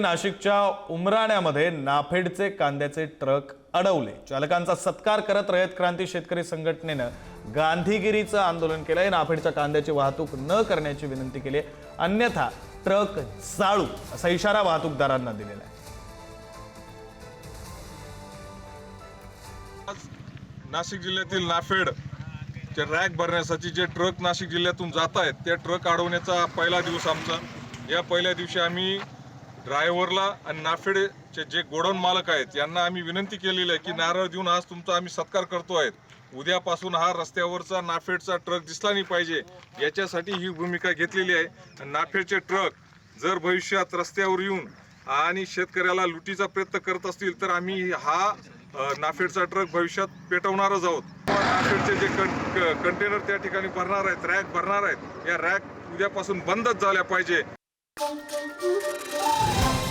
नाशिकच्या उमराण्यामध्ये नाफेडचे कांद्याचे ट्रक अडवले. चालकांचा सत्कार करत रयत क्रांती शेतकरी संघटनेनं गांधीगिरीचं आंदोलन केलंय. नाफेडच्या कांद्याची वाहतूक न करण्याची विनंती केली आहे. अन्यथा ट्रक जाळू असा इशारा वाहतूकदारांना दिलेला आहे. नाशिक जिल्ह्यातील नाफेड चे रॅक भरण्यासाठी जे ट्रक नाशिक जिल्ह्यातून जात आहेत ते ट्रक अडवण्याचा पहिला दिवस आमचा. या पहिल्या दिवशी आम्ही ड्रायव्हरला आणि नाफेडचे जे गोडाऊन मालक आहेत यांना आम्ही विनंती केलेली आहे की नारळ देऊन आज तुमचा आम्ही सत्कार करतो आहेत उद्यापासून हा रस्त्यावरचा नाफेडचा ट्रक दिसला नाही पाहिजे याच्यासाठी ही भूमिका घेतलेली आहे. आणि नाफेडचे ट्रक जर भविष्यात रस्त्यावर येऊन आणि शेतकऱ्याला लुटीचा प्रयत्न करत असतील तर आम्ही हा नाफेडचा ट्रक भविष्यात पेटवणारच आहोत. नाफेडचे जे कं क- कंटेनर त्या ठिकाणी भरणार आहेत रॅक भरणार आहेत या रॅक उद्यापासून बंदच झाल्या पाहिजे. Thank you.